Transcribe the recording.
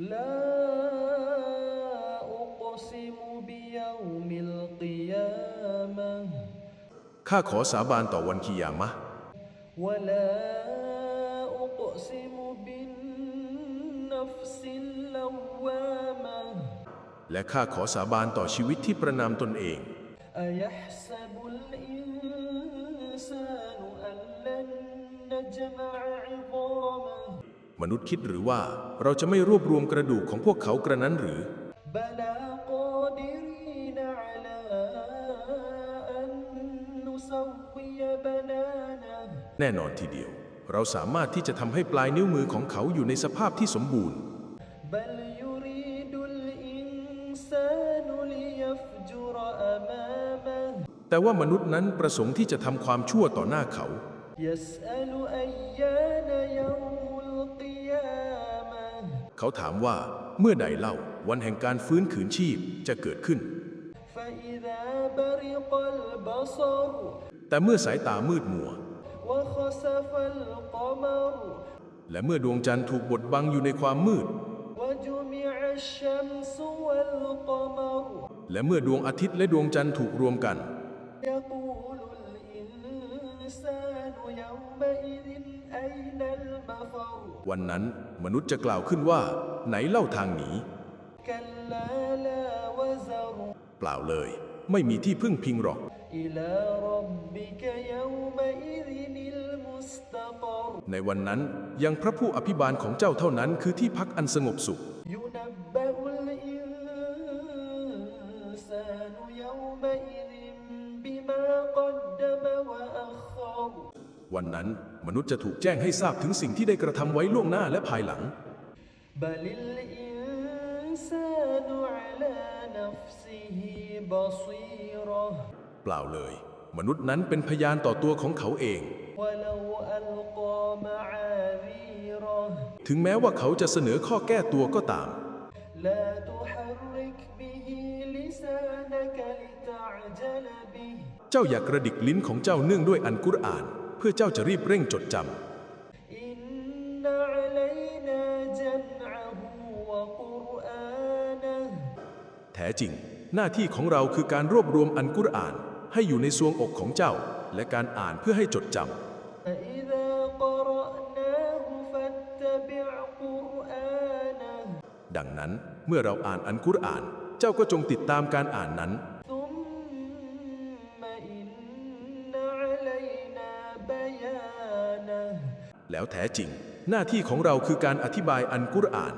لا أقسم بيوم القيامة ข้าขอสาบานต่อวันกิยามะห์ ولا أقسم بالنفس اللوامة และข้าขอสาบานต่อชีวิตที่ประนามตนเอง أيحسب มนุษย์คิดหรือว่าเราจะไม่รวบรวมกระดูกของพวกเขากระนั้นหรือ แน่นอนทีเดียว เราสามารถที่จะทำให้ปลายนิ้วมือของเขาอยู่ในสภาพที่สมบูรณ์ แต่ว่ามนุษย์นั้นประสงค์ที่จะทำความชั่วต่อหน้าเขา เขาถามว่าเมื่อใดเล่าวันแห่งการฟื้นคืนชีพจะเกิดขึ้น แต่เมื่อสายตามืดมัว และเมื่อดวงจันทร์ถูกบดบังอยู่ในความมืด และเมื่อดวงอาทิตย์และดวงจันทร์ถูกรวมกัน วันนั้นมนุษย์จะกล่าวขึ้นว่า ไหนเล่าทางหนีเปล่าเลย ไม่มีที่พึ่งพิงหรอก ในวันนั้นยังพระผู้อภิบาลของเจ้าเท่านั้นคือที่พักอันสงบสุข วันนั้นมนุษย์จะถูกแจ้งให้ทราบถึงสิ่งที่ได้กระทำไว้ล่วงหน้าและภายหลัง เปล่าเลย มนุษย์นั้นเป็นพยานต่อตัวของเขาเอง ถึงแม้ว่าเขาจะเสนอข้อแก้ตัวก็ตาม เจ้าอย่ากระดิกลิ้นของเจ้าเนื่องด้วยอันกุรอาน พื่อเจ้าจะรีบเร่งจดจำแท้จริง หน้าที่ของเราคือการรวบรวมอันกุรอาน ให้อยู่ในซวงอกของเจ้า และการอ่านเพื่อให้จดจำดังนั้นเมื่อเราอ่านอันกุรอาน เจ้าก็จงติดตามการอ่านนั้น แล้วแท้จริง หน้าที่ของเราคือการอธิบายอันกุรอาน